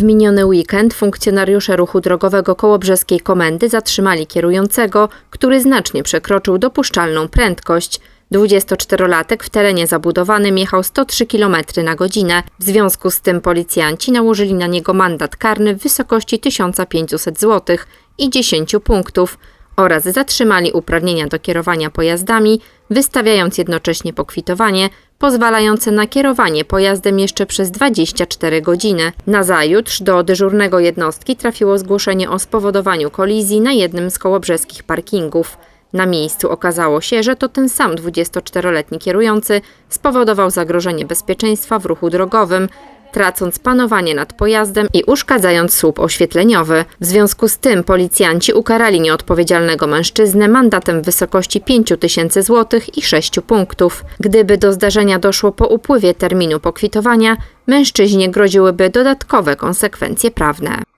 W miniony weekend funkcjonariusze ruchu drogowego Kołobrzeskiej Komendy zatrzymali kierującego, który znacznie przekroczył dopuszczalną prędkość. 24-latek w terenie zabudowanym jechał 103 km na godzinę. W związku z tym policjanci nałożyli na niego mandat karny w wysokości 1500 zł i 10 punktów oraz zatrzymali uprawnienia do kierowania pojazdami, wystawiając jednocześnie pokwitowanie pozwalające na kierowanie pojazdem jeszcze przez 24 godziny. Nazajutrz do dyżurnego jednostki trafiło zgłoszenie o spowodowaniu kolizji na jednym z kołobrzeskich parkingów. Na miejscu okazało się, że to ten sam 24-letni kierujący spowodował zagrożenie bezpieczeństwa w ruchu drogowym, tracąc panowanie nad pojazdem i uszkadzając słup oświetleniowy. W związku z tym policjanci ukarali nieodpowiedzialnego mężczyznę mandatem w wysokości 5 tysięcy złotych i 6 punktów. Gdyby do zdarzenia doszło po upływie terminu pokwitowania, mężczyźnie groziłyby dodatkowe konsekwencje prawne.